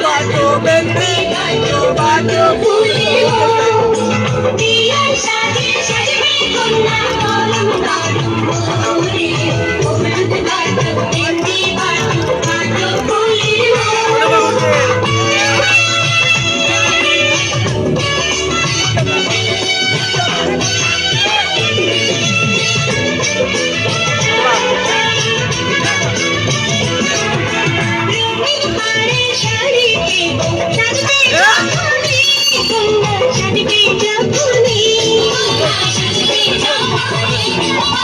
Bato, bato, bato, bato,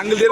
আঙ্গুল দিয়ে